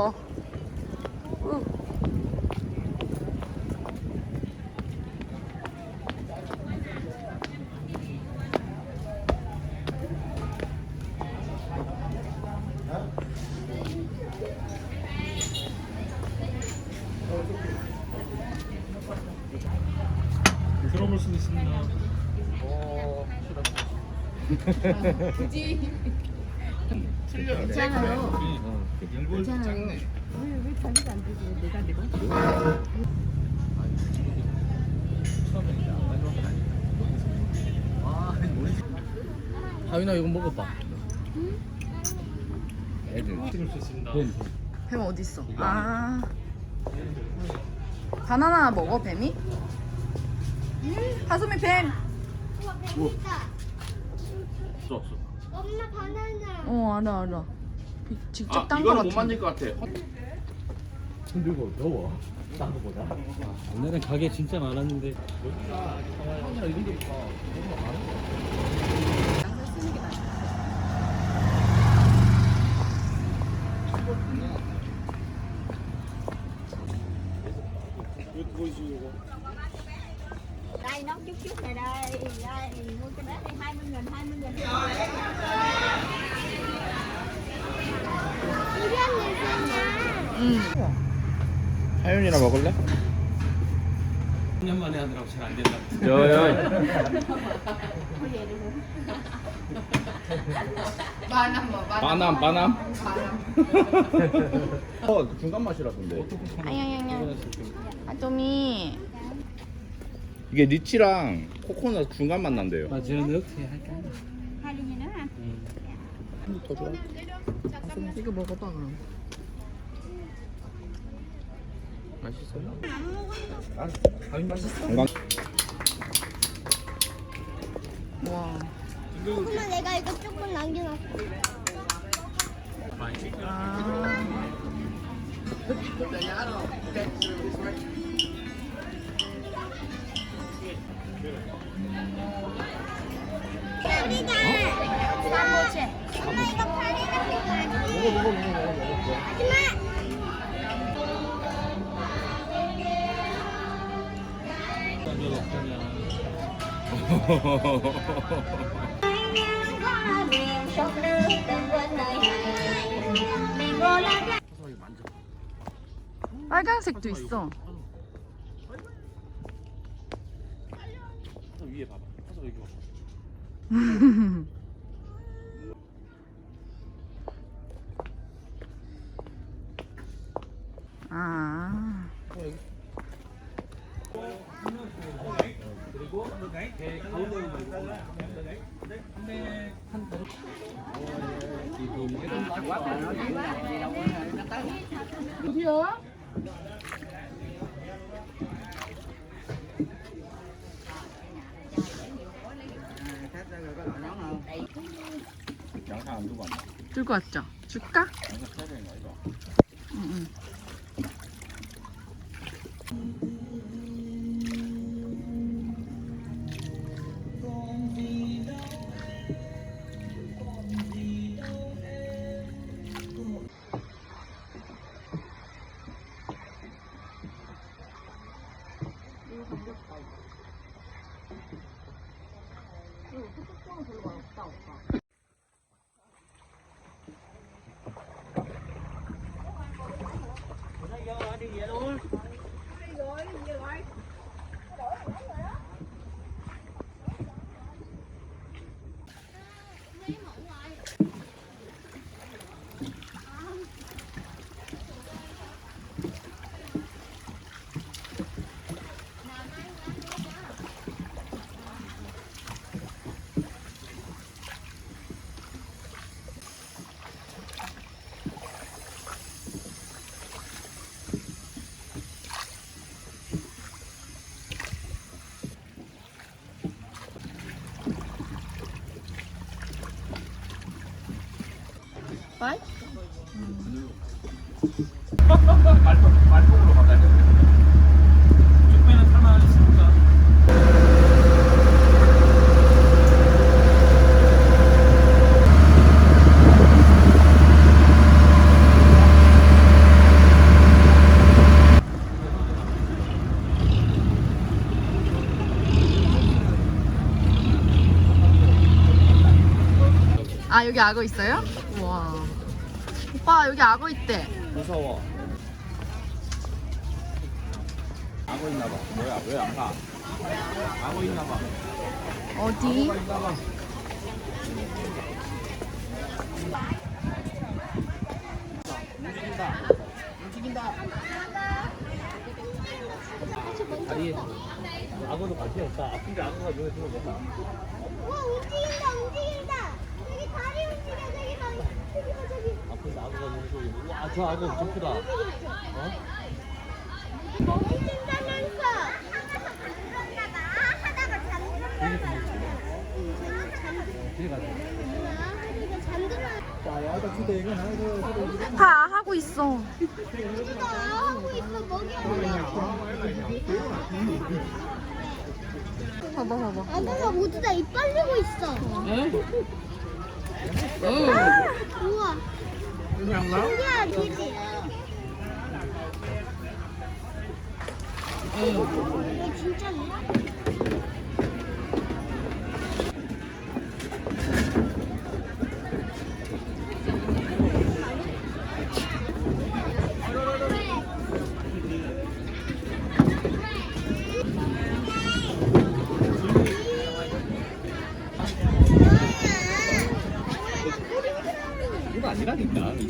무서워. 우. 들어볼 수 있습니다. 괜찮아요. 일본 괜찮아요. 왜왜 자기가 안 되지? 내가 되고? 하윤아 이거 먹어봐. 애들 찍을 수 있습니다. 뱀 어디 있어? 아. 바나나 먹어 뱀이? 하수미 뱀. 우와 재밌다. 엄마 바나나. 어 알아 알아. 비- 직접 아 딴 거 이거는 못. 만질 것 같아. 힘들고 더워. 딴 거보다. 옛날엔 가게 진짜 많았는데 여기가 상황이나 이런 데보다 너무 많은 Đây nấu chút chút này đây. Đây mua cái đó đây 20 nghìn 20 nghìn. 이런 얘기냐? 응. 하윤이나 먹을래? 10년 만에 하느라고 잘 안 된다. 여여. 바나나 뭐 바남 바남. 어 중간 맛이라던데. 아야야야. 아tom이. 이게 리치랑 코코넛 중간 맛 난대요. 아, 저 넣게 할까? Hả? 더 좋아. 이거 먹어봐 그럼. 맛있어요? 가위 맛있어? 와. 엄마 내가 이거 조금 남겨놨어. 아. 엄마 이거 파리다. 먹어 먹어 먹어 먹어. 하지마. 빨간색도 있어. 위에 봐봐. 가서 여기 봐. 아. 배 가운데 어디야? 양상 안 두고 왔나? 들고 왔죠? 줄까? 양상 써야 되는 거 이거. 응, 응. 악어 있어요? 우와. 오빠 여기 악어 있대. 무서워. 악어 있나 봐. 뭐야? 왜 안 가? 악어 있나 봐. 어디? 있나 봐. 움직인다. 움직인다. 다리에 악어도 관심 없다. 아픈데 악어가 눈에 움직인다 움직인다. 저기 다리 움직여 저기 봐. 저기 아픈데 악어가 눈에 들어오겠다. 와, 저 악어 엄청 크다. 어? 다 하고 있어. 봐. 하고 있어 먹이 봐봐 봐봐. 악어가 모두 다 입 벌리고 있어. 우와. 신기한 TV. 이거 진짜네.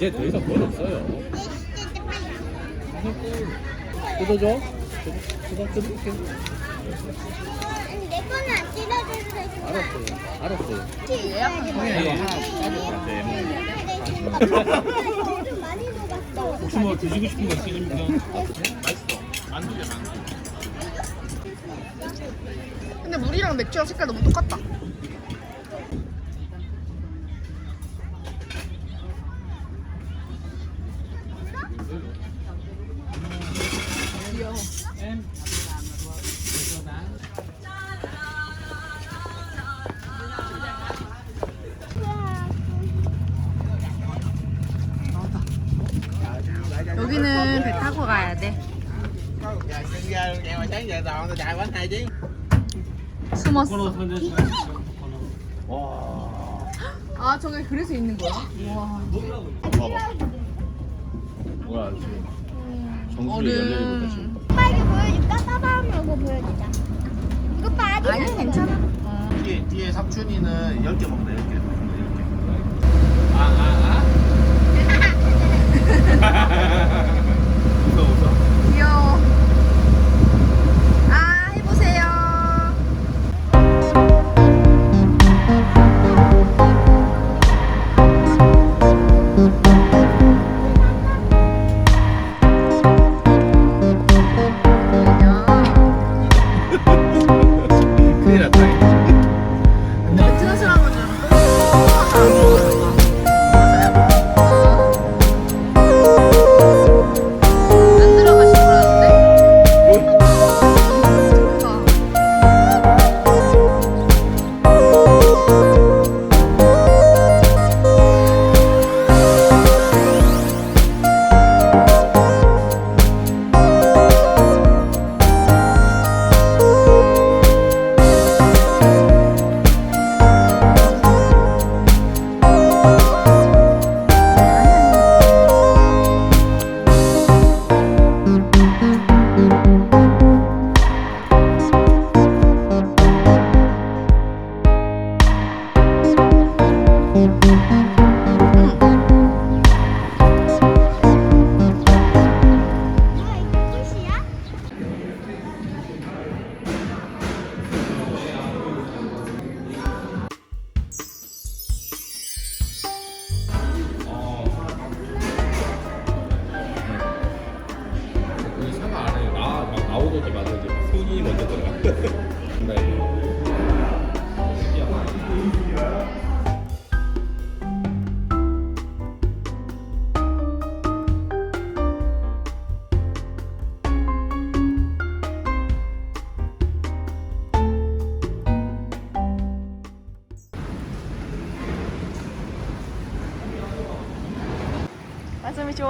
이제 더 이상 뭘 없어요. 뜯어줘. 뜯어, 뜯을게. 내 거는 안 찢어져도 돼. 알았어요. 알았어요. 예약하기 네. 좀 많이 녹았어. 혹시 뭐 드시고 싶은 거 있으십니까? 맛있어. 만두야 만두. 근데 물이랑 맥주랑 색깔 너무 똑같다. 타고 가야 돼. 숨었어. 와. 아 저게 그래서 있는 거야? 와. 봐봐. 뭐야 지금. 정수리. 얼음. 오빠 이거 보여줄까? 빠밤하고 보여주자. 이거 봐. 아직 아니 괜찮아. 어. 뒤에 뒤에 삼촌이는 10개 먹네 10개. 10개. 웃어 웃어. 귀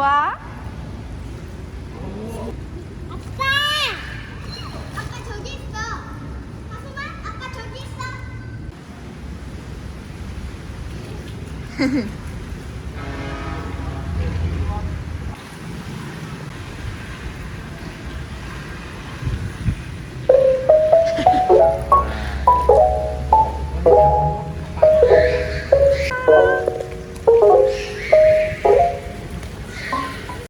좋아? 아빠! 아빠 저기 있어. 하수만 아빠 저기 있어.